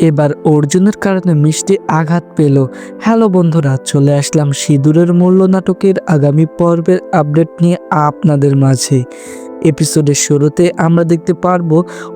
এবার অর্জুনের কারণে মিষ্টি আঘাত পেল। হ্যালো বন্ধুরা, চলে আসলাম সিঁদুরের মূল্য নাটকের আগামী পর্বের আপডেট নিয়ে আপনাদের মাঝে। এপিসোডের শুরুতে আমরা দেখতে পারব,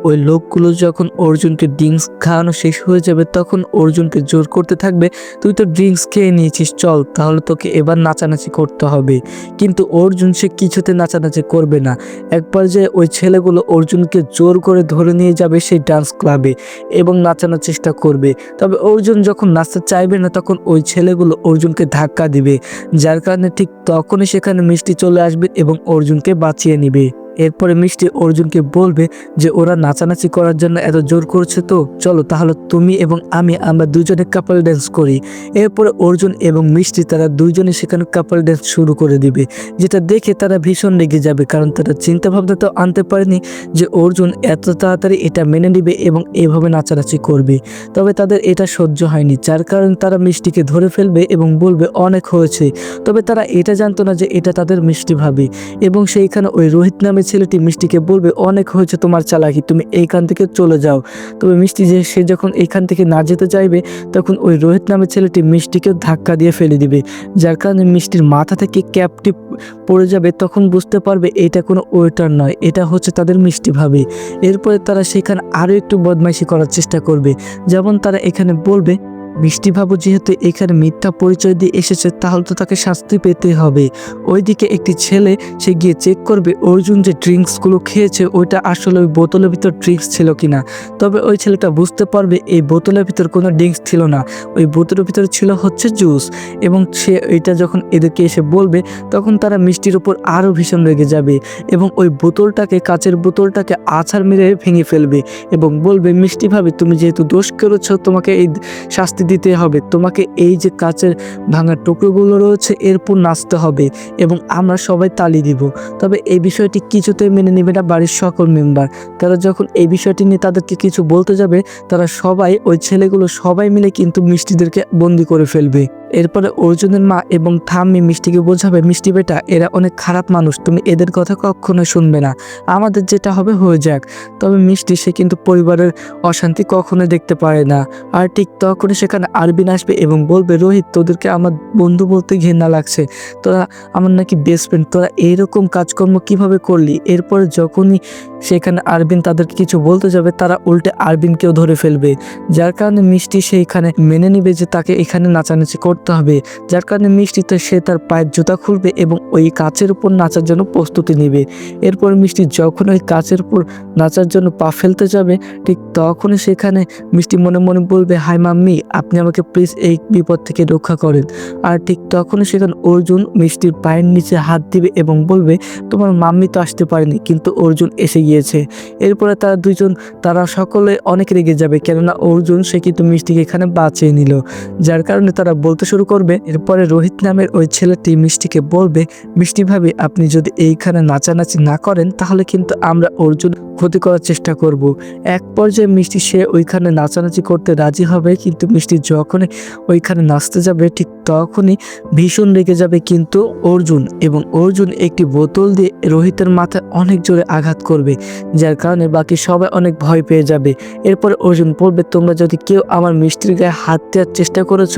ওই লোকগুলো যখন অর্জুনকে ড্রিঙ্কস খাওয়ানো শেষ হয়ে যাবে, তখন অর্জুনকে জোর করতে থাকবে, তুই তো ড্রিঙ্কস খেয়ে নিয়েছিস, চল, তাহলে তোকে এবার নাচানাচি করতে হবে। কিন্তু অর্জুন সে কিছুতে নাচানাচি করবে না। এক পর্যায়ে ওই ছেলেগুলো অর্জুনকে জোর করে ধরে নিয়ে যাবে সেই ডান্স ক্লাবে এবং নাচানোর চেষ্টা করবে। তবে অর্জুন যখন নাচতে চাইবে না, তখন ওই ছেলেগুলো অর্জুনকে ধাক্কা দিবে। যার কারণে ঠিক তখনই সেখানে মিষ্টি চলে আসবে এবং অর্জুনকে বাঁচিয়ে নিবে। এরপরে মিষ্টি অর্জুনকে বলবে যে ওরা নাচানাচি করার জন্য এত জোর করছে তো, চলো তাহলে তুমি এবং আমি আমরা দুজনে কাপল ড্যান্স করি। এরপরে অর্জুন এবং মিষ্টি তারা দুইজনে সেখানে কাপল ড্যান্স শুরু করে দিবে, যেটা দেখে তারা ভীষণ রেগে যাবে কারণ তারা চিন্তা ভাবনা তো আনতে পারেনি যে অর্জুন এত তাড়াতাড়ি এটা মেনে নেবে এবং এভাবে নাচানাচি করবে। তবে তাদের এটা সহ্য হয়নি, যার কারণে তারা মিষ্টিকে ধরে ফেলবে এবং বলবে, অনেক হয়েছে। তবে তারা এটা জানতো না যে এটা তাদের মিষ্টি ভাবে এবং সেইখানে ওই রোহিত নামে ছেলেটি মিষ্টিকে বলবে, অনেক হয়েছে তোমার চালাকি, তুমি এইখান থেকে চলে যাও। তবে মিষ্টি যে, সে যখন এইখান থেকে না যেতে চাইবে, তখন ওই রোহিত নামের ছেলেটি মিষ্টিকে ধাক্কা দিয়ে ফেলে দিবে। যার কারণে মিষ্টির মাথা থেকে ক্যাপটি পড়ে যাবে, তখন বুঝতে পারবে এটা কোনো ওয়েটার নয়, এটা হচ্ছে তাদের মিষ্টি ভাবে। এরপরে তারা সেখানে আরও একটু বদমাইশি করার চেষ্টা করবে। যেমন তারা এখানে বলবে মিষ্টি বাবু যেহেতু এখানে মিথ্যা পরিচয় দিয়ে এসেছে, তাহলে তো তাকে শাস্তি পেতে হবে। ওইদিকে একটি ছেলে, সে গিয়ে চেক করবে, অর্জুন যে ড্রিঙ্কসগুলো খেয়েছে, ওইটা আসলে ওই বোতলের ভিতর ড্রিঙ্কস ছিল কিনা। তবে ওই ছেলেটা বুঝতে পারবে, এই বোতলের ভিতর কোনো ড্রিঙ্কস ছিল না। ওই বোতলের ভিতর ছিল হচ্ছে জুস এবং সে এটা যখন এদেরকে এসে বলবে, তখন তারা মিষ্টির উপর আরও ভীষণ রেগে যাবে এবং ওই বোতলটাকে, কাচের বোতলটাকে আছাড় মেরে ভেঙে ফেলবে এবং বলবে মিষ্টিভাবে তুমি যেহেতু দোষ করেছ, তোমাকে এই শাস্তি দিতে হবে। তোমাকে এই যে কাচের ভাঙা টুকরোগুলো রয়েছে, এরপর নাচতে হবে এবং আমরা সবাই তালি দিব। তবে এই বিষয়টি কিছুতেই মেনে নেবে না বাড়ির সকল মেম্বার। তারা যখন এই বিষয়টি নিয়ে তাদেরকে কিছু বলতে যাবে, তারা সবাই ওই ছেলেগুলো সবাই মিলে কিন্তু মিষ্টিদেরকে বন্দি করে ফেলবে। এরপরে অর্জুনের মা এবং থাম্মি মিষ্টিকে বোঝাবে, মিষ্টি বেটা, এরা অনেক খারাপ মানুষ, তুমি এদের কথা কখনো শুনবে না। আমাদের যেটা হবে হয়ে যাক। তবে মিষ্টি সে কিন্তু পরিবারের অশান্তি কখনো দেখতে পারে না। আর ঠিক তখনই সেখানে আরবিন আসবে এবং বলবে, রোহিত, তোদেরকে আমার বন্ধু বলতে ঘেন্না লাগছে। তোরা আমার নাকি বেস্ট ফ্রেন্ড তোরা এইরকম কাজকর্ম কীভাবে করলি? এরপরে যখনই সেখানে আরবিন তাদেরকে কিছু বলতে যাবে, তারা উল্টে আরবিনকেও ধরে ফেলবে। যার কারণে মিষ্টি সেইখানে মেনে নিবে যে তাকে এখানে নাচানাচি করতে হবে। যার কারণে মিষ্টিতে সে তার পায়ের জুতা খুলবে এবং ওই কাচের উপর নাচার জন্য প্রস্তুতি নেবে। এরপর মিষ্টি যখন ওই কাচের উপর নাচার জন্য পা ফেলতে যাবে, ঠিক তখনই সেখানে মিষ্টি মনে মনে বলবে হাই মাম্মি, আপনি আমাকে প্লিজ এই বিপদ থেকে রক্ষা করেন। আর ঠিক তখনই সেখানে অর্জুন মিষ্টির পায়ের নিচে হাত দিবে এবং বলবে, তোমার মাম্মি তো আসতে পারেনি, কিন্তু অর্জুন এসে গিয়েছে। এরপরে তারা দুইজন, তারা সকলে অনেক রেগে যাবে, কেননা অর্জুন সে কিন্তু মিষ্টিকে এখানে বাঁচিয়ে নিল। যার কারণে তারা বলতে শুরু করবে। এরপরে রোহিত নামের ওই ছেলেটি মিষ্টিকে বলবে, মিষ্টি ভাবে, আপনি যদি এইখানে নাচানাচি না করেন, তাহলে কিন্তু আমরা অর্জুন ক্ষতি করার চেষ্টা করব। এক পর্যায়ে মিষ্টি সে ওইখানে নাচানাচি করতে রাজি হবে, কিন্তু মিষ্টি যখনই ওইখানে নাচতে যাবে, ঠিক তখনই ভীষণ রেগে যাবে কিন্তু অর্জুন এবং অর্জুন একটি বোতল দিয়ে রোহিতের মাথায় অনেক জোরে আঘাত করবে, যার কারণে বাকি সবাই অনেক ভয় পেয়ে যাবে। এরপরে অর্জুন বলবে, তোমরা যদি কেউ আমার মিষ্টির গায়ে হাত দেওয়ার চেষ্টা করেছ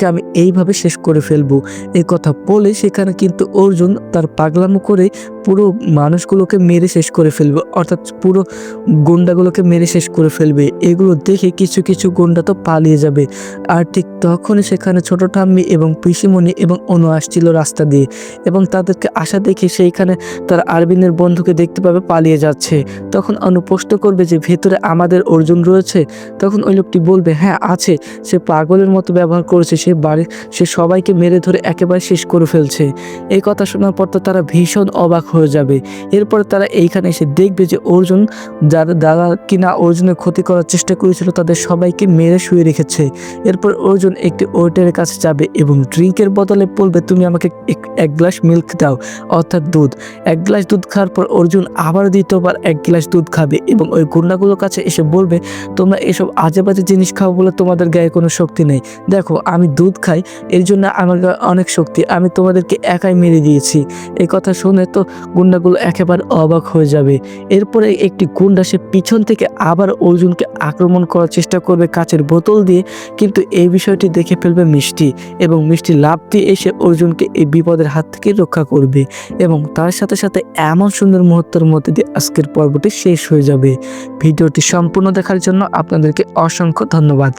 তোমাদেরকে আমি এইভাবে শেষ করে ফেলব। এই কথা বলে সেখানে কিন্তু অর্জুন তার পাগলামো করে পুরো মানুষগুলোকে মেরে শেষ করে ফেলবে। অর্থাৎ পুরো গুন্ডাগুলোকে মেরে শেষ করে ফেলবে। এগুলো দেখে কিছু কিছু গুন্ডা তো পালিয়ে যাবে। আর ঠিক তখনই সেখানে ছোট ঠাম্মি এবং পিসিমণি এবং অনু আসছিল রাস্তা দিয়ে এবং তাদেরকে আসা দেখে সেইখানে তার আরবিনের বন্ধুকে দেখতে পাবে পালিয়ে যাচ্ছে। তখন অনু প্রশ্ন করবে যে, ভেতরে আমাদের অর্জুন রয়েছে? তখন ওই লোকটি বলবে হ্যাঁ আছে। সে পাগলের মতো ব্যবহার করেছে। সে বাড়ি সে সবাইকে মেরে ধরে একেবারে শেষ করে ফেলছে। এই কথা শোনার পর তো তারা ভীষণ অবাক হয়ে যাবে। এরপর তারা এইখানে এসে দেখবে যে অর্জুন, যারা যারা কিনা অর্জুনের ক্ষতি করার চেষ্টা করেছিল, তাদের সবাইকে মেরে শুয়ে রেখেছে। এরপর অর্জুন একটি ওয়েটারের কাছে যাবে এবং ড্রিঙ্কের বদলে বলবে, তুমি আমাকে এক গ্লাস মিল্ক দাও, অর্থাৎ দুধ। এক গ্লাস দুধ খাওয়ার পর অর্জুন আবার দ্বিতীয়বার এক গ্লাস দুধ খাবে এবং ওই গুন্ডাগুলোর কাছে এসে বলবে, তোমরা এসব আজেবাজে জিনিস খাও বলে তোমাদের গায়ে কোনো শক্তি নেই। দেখো, আমি দুধ খাই, এর জন্য আমার অনেক শক্তি। আমি তোমাদেরকে একাই মেরে দিয়েছি। এই কথা শুনে তো গুন্ডাগুলো একেবারে অবাক হয়ে যাবে। এরপরে একটি গুন্ডা, সে পিছন থেকে আবার অর্জুনকে আক্রমণ করার চেষ্টা করবে কাচের বোতল দিয়ে, কিন্তু এই বিষয়টি দেখে ফেলবে মিষ্টি এবং মিষ্টি লাভ দিয়ে এসে অর্জুনকে এই বিপদের হাত থেকে রক্ষা করবে এবং তার সাথে সাথে এমন সুন্দর মুহূর্তের মধ্যে দিয়ে আজকের পর্বটি শেষ হয়ে যাবে। ভিডিওটি সম্পূর্ণ দেখার জন্য আপনাদেরকে অসংখ্য ধন্যবাদ।